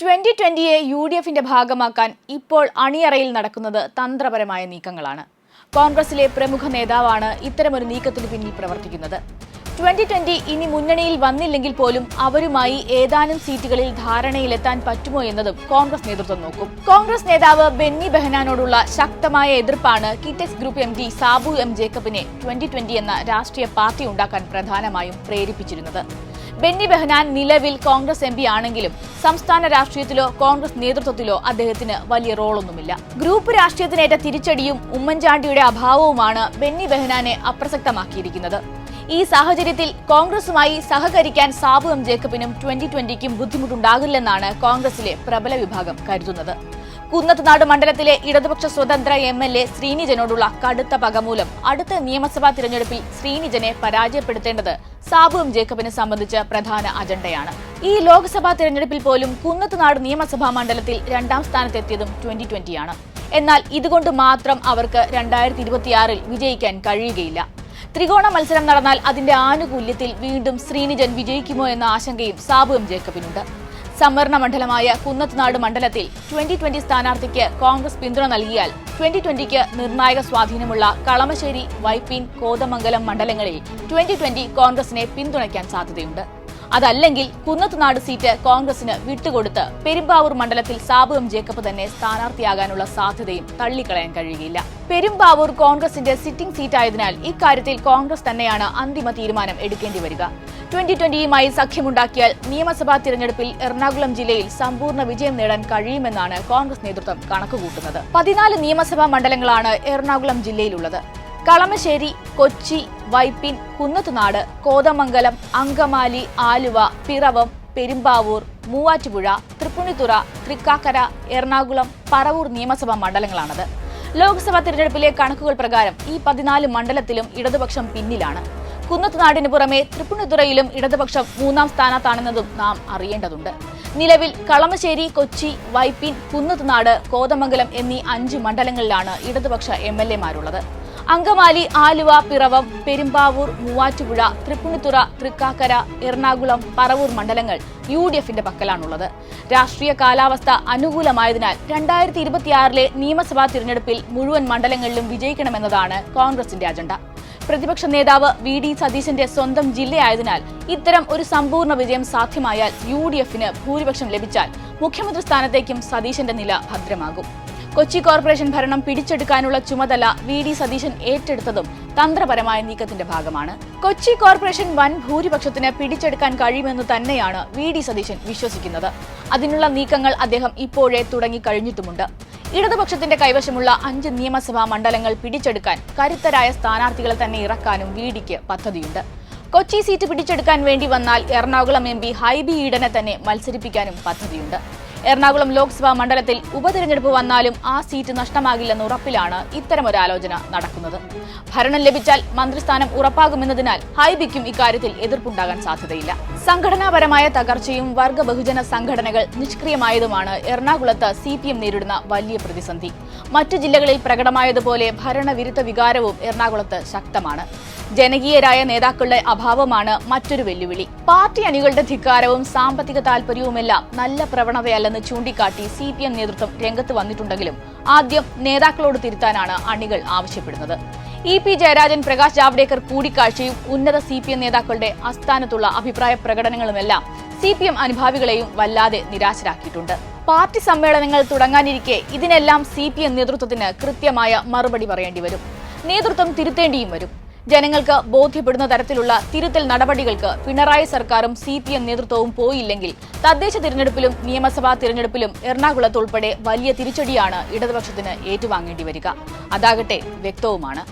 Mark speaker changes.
Speaker 1: Twenty ട്വന്റിയെ U D എഫിന്റെ ഭാഗമാക്കാൻ ഇപ്പോൾ അണിയറയിൽ നടക്കുന്നത് തന്ത്രപരമായ നീക്കങ്ങളാണ്. കോൺഗ്രസിലെ പ്രമുഖ നേതാവാണ് ഇത്തരമൊരു നീക്കത്തിന് പിന്നിൽ പ്രവർത്തിക്കുന്നത്. ട്വന്റി ട്വന്റി ഇനി മുന്നണിയിൽ വന്നില്ലെങ്കിൽ പോലും അവരുമായി ഏതാനും സീറ്റുകളിൽ ധാരണയിലെത്താൻ പറ്റുമോ എന്നതും കോൺഗ്രസ് നേതൃത്വം നോക്കും. കോൺഗ്രസ് നേതാവ് ബെന്നി ബെഹനാനോടുള്ള ശക്തമായ എതിർപ്പാണ് Kitex group M D Sabu M ജേക്കബിനെ twenty twenty എന്ന രാഷ്ട്രീയ പാർട്ടി ഉണ്ടാക്കാൻ പ്രധാനമായും പ്രേരിപ്പിച്ചിരുന്നത്. ബെന്നി ബെഹനാൻ നിലവിൽ കോൺഗ്രസ് എം ആണെങ്കിലും സംസ്ഥാന രാഷ്ട്രീയത്തിലോ കോൺഗ്രസ് നേതൃത്വത്തിലോ അദ്ദേഹത്തിന് വലിയ റോളൊന്നുമില്ല. ഗ്രൂപ്പ് രാഷ്ട്രീയത്തിനേറ്റ തിരിച്ചടിയും ഉമ്മൻചാണ്ടിയുടെ അഭാവവുമാണ് ബെന്നി ബെഹനാനെ അപ്രസക്തമാക്കിയിരിക്കുന്നത്. ഈ സാഹചര്യത്തിൽ കോൺഗ്രസുമായി സഹകരിക്കാൻ സാബു എം ജേക്കബിനും ട്വന്റി ട്വന്റിക്കും ബുദ്ധിമുട്ടുണ്ടാകില്ലെന്നാണ് കോൺഗ്രസിലെ പ്രബല വിഭാഗം കരുതുന്നത്. കുന്നത്തുനാട് മണ്ഡലത്തിലെ ഇടതുപക്ഷ സ്വതന്ത്ര എം എൽ എ ശ്രീനിജനോടുള്ള കടുത്ത പകമൂലം അടുത്ത നിയമസഭാ തിരഞ്ഞെടുപ്പിൽ ശ്രീനിജനെ പരാജയപ്പെടുത്തേണ്ടത് സാബുവും ജേക്കബിനെ സംബന്ധിച്ച് പ്രധാന അജണ്ടയാണ്. ഈ ലോക്സഭാ തിരഞ്ഞെടുപ്പിൽ പോലും കുന്നത്തുനാട് നിയമസഭാ മണ്ഡലത്തിൽ രണ്ടാം സ്ഥാനത്തെത്തിയതും ട്വന്റി ട്വന്റിയാണ് എന്നാൽ ഇതുകൊണ്ട് മാത്രം അവർക്ക് രണ്ടായിരത്തി ഇരുപത്തിയാറിൽ വിജയിക്കാൻ കഴിയുകയില്ല. ത്രികോണ മത്സരം നടന്നാൽ അതിന്റെ ആനുകൂല്യത്തിൽ വീണ്ടും ശ്രീനിജൻ വിജയിക്കുമോ എന്ന ആശങ്കയും സാബു എം ജേക്കബിനുണ്ട്. സംവരണ മണ്ഡലമായ കുന്നത്തുനാട് മണ്ഡലത്തിൽ ട്വന്റി ട്വന്റി സ്ഥാനാർത്ഥിക്ക് കോൺഗ്രസ് പിന്തുണ നൽകിയാൽ ട്വന്റി ട്വന്റിക്ക് നിർണായക സ്വാധീനമുള്ള കളമശ്ശേരി വൈപ്പിൻ കോതമംഗലം മണ്ഡലങ്ങളിൽ ട്വന്റി ട്വന്റി കോൺഗ്രസിനെ പിന്തുണയ്ക്കാൻ സാധ്യതയുണ്ട്. അതല്ലെങ്കിൽ കുന്നത്തുനാട് സീറ്റ് കോൺഗ്രസിന് വിട്ടുകൊടുത്ത് പെരുമ്പാവൂർ മണ്ഡലത്തിൽ സാബു എം ജേക്കബ് തന്നെ സ്ഥാനാർത്ഥിയാകാനുള്ള സാധ്യതയും തള്ളിക്കളയാൻ കഴിയുകയില്ല. പെരുമ്പാവൂർ കോൺഗ്രസിന്റെ സിറ്റിംഗ് സീറ്റായതിനാൽ ഇക്കാര്യത്തിൽ കോൺഗ്രസ് തന്നെയാണ് അന്തിമ തീരുമാനം എടുക്കേണ്ടി വരിക. ട്വന്റി ട്വന്റിയുമായി സഖ്യമുണ്ടാക്കിയാൽ നിയമസഭാ തിരഞ്ഞെടുപ്പിൽ എറണാകുളം ജില്ലയിൽ സമ്പൂർണ വിജയം നേടാൻ കഴിയുമെന്നാണ് കോൺഗ്രസ് നേതൃത്വം കണക്കുകൂട്ടുന്നത്. പതിനാല് നിയമസഭാ മണ്ഡലങ്ങളാണ് എറണാകുളം ജില്ലയിലുള്ളത്. കളമശ്ശേരി കൊച്ചി വൈപ്പിൻ കുന്നത്തുനാട് കോതമംഗലം അങ്കമാലി ആലുവ പിറവം പെരുമ്പാവൂർ മൂവാറ്റുപുഴ തൃപ്പുണിത്തുറ തൃക്കാക്കര എറണാകുളം പറവൂർ നിയമസഭാ മണ്ഡലങ്ങളാണത്. ലോക്സഭാ തിരഞ്ഞെടുപ്പിലെ കണക്കുകൾ പ്രകാരം ഈ പതിനാല് മണ്ഡലത്തിലും ഇടതുപക്ഷം പിന്നിലാണ്. കുന്നത്തുനാടിന് പുറമെ തൃപ്പുണിത്തുറയിലും ഇടതുപക്ഷം മൂന്നാം സ്ഥാനത്താണെന്നതും നാം അറിയേണ്ടതുണ്ട്. നിലവിൽ കളമശ്ശേരി കൊച്ചി വൈപ്പിൻ കുന്നത്തുനാട് കോതമംഗലം എന്നീ അഞ്ച് മണ്ഡലങ്ങളിലാണ് ഇടതുപക്ഷ എം എൽ എമാരുള്ളത്. അങ്കമാലി ആലുവ പിറവം പെരുമ്പാവൂർ മൂവാറ്റുപുഴ തൃപ്പുണിത്തുറ തൃക്കാക്കര എറണാകുളം പറവൂർ മണ്ഡലങ്ങൾ യു ഡി എഫിന്റെ പക്കലാണുള്ളത്. രാഷ്ട്രീയ കാലാവസ്ഥ അനുകൂലമായതിനാൽ രണ്ടായിരത്തി ഇരുപത്തിയാറിലെ നിയമസഭാ തിരഞ്ഞെടുപ്പിൽ മുഴുവൻ മണ്ഡലങ്ങളിലും വിജയിക്കണമെന്നതാണ് കോൺഗ്രസിന്റെ അജണ്ട. പ്രതിപക്ഷ നേതാവ് വി ഡി സതീശന്റെ സ്വന്തം ജില്ലയായതിനാൽ ഇത്തരം ഒരു സമ്പൂർണ വിജയം സാധ്യമായാൽ യു ഡി എഫിന് ഭൂരിപക്ഷം ലഭിച്ചാൽ മുഖ്യമന്ത്രി സ്ഥാനത്തേക്കും സതീശന്റെ നില ഭദ്രമാകും. കൊച്ചി കോർപ്പറേഷൻ ഭരണം പിടിച്ചെടുക്കാനുള്ള ചുമതല വി ഡി സതീശൻ ഏറ്റെടുത്തതും തന്ത്രപരമായ നീക്കത്തിന്റെ ഭാഗമാണ്. കൊച്ചി കോർപ്പറേഷൻ വൻ ഭൂരിപക്ഷത്തിന് പിടിച്ചെടുക്കാൻ കഴിയുമെന്ന് തന്നെയാണ് വി ഡി സതീശൻ വിശ്വസിക്കുന്നത്. അതിനുള്ള നീക്കങ്ങൾ അദ്ദേഹം ഇപ്പോഴേ തുടങ്ങിക്കഴിഞ്ഞിട്ടുമുണ്ട് ഇടതുപക്ഷത്തിന്റെ കൈവശമുള്ള അഞ്ച് നിയമസഭാ മണ്ഡലങ്ങൾ പിടിച്ചെടുക്കാൻ കരുത്തരായ സ്ഥാനാർത്ഥികളെ തന്നെ ഇറക്കാനും വി ഡിക്ക് പദ്ധതിയുണ്ട്. കൊച്ചി സീറ്റ് പിടിച്ചെടുക്കാൻ വേണ്ടി വന്നാൽ എറണാകുളം എം പി ഹൈബി ഈഡനെ തന്നെ മത്സരിപ്പിക്കാനും പദ്ധതിയുണ്ട്. എറണാകുളം ലോക്സഭാ മണ്ഡലത്തിൽ ഉപതെരഞ്ഞെടുപ്പ് വന്നാലും ആ സീറ്റ് നഷ്ടമാകില്ലെന്ന ഉറപ്പിലാണ് ഇത്തരമൊരാലോചന നടക്കുന്നത്. ഭരണം ലഭിച്ചാൽ മന്ത്രിസ്ഥാനം ഉറപ്പാകുമെന്നതിനാൽ ഹൈബിക്കും ഇക്കാര്യത്തിൽ എതിർപ്പുണ്ടാകാൻ സാധ്യതയില്ല. സംഘടനാപരമായ തകർച്ചയും വർഗ ബഹുജന സംഘടനകൾ നിഷ്ക്രിയമായതുമാണ് എറണാകുളത്ത് സി പി എം നേരിടുന്ന വലിയ പ്രതിസന്ധി. മറ്റു ജില്ലകളിൽ പ്രകടമായതുപോലെ ഭരണവിരുദ്ധ വികാരവും എറണാകുളത്ത് ശക്തമാണ്. ജനകീയരായ നേതാക്കളുടെ അഭാവമാണ് മറ്റൊരു വെല്ലുവിളി. പാർട്ടി അണികളുടെ ധിക്കാരവും സാമ്പത്തിക താൽപര്യവുമെല്ലാം നല്ല പ്രവണതയല്ലെന്ന് ചൂണ്ടിക്കാട്ടി സി പി എം നേതൃത്വം രംഗത്ത് വന്നിട്ടുണ്ടെങ്കിലും ആദ്യം നേതാക്കളോട് തിരുത്താനാണ് അണികൾ ആവശ്യപ്പെടുന്നത്. ഇ പി ജയരാജൻ പ്രകാശ് ജാവ്ദേക്കർ കൂടിക്കാഴ്ചയും ഉന്നത സി പി എം നേതാക്കളുടെ അസ്ഥാനത്തുള്ള അഭിപ്രായ പ്രകടനങ്ങളുമെല്ലാം സി പി എം അനുഭാവികളെയും വല്ലാതെ നിരാശരാക്കിയിട്ടുണ്ട്. പാർട്ടി സമ്മേളനങ്ങൾ തുടങ്ങാനിരിക്കെ ഇതിനെല്ലാം സി പി എം നേതൃത്വത്തിന് കൃത്യമായ മറുപടി പറയേണ്ടി വരും. നേതൃത്വം തിരുത്തേണ്ടിയും വരും. ജനങ്ങൾക്ക് ബോധ്യപ്പെടുന്ന തരത്തിലുള്ള തിരുത്തൽ നടപടികൾക്ക് പിണറായി സർക്കാരും സി പി എം നേതൃത്വവും പോയില്ലെങ്കിൽ തദ്ദേശ തിരഞ്ഞെടുപ്പിലും നിയമസഭാ തിരഞ്ഞെടുപ്പിലും എറണാകുളത്ത് ഉൾപ്പെടെ വലിയ തിരിച്ചടിയാണ് ഇടതുപക്ഷത്തിന് ഏറ്റുവാങ്ങേണ്ടി വരിക. അതാകട്ടെ വ്യക്തവുമാണ്.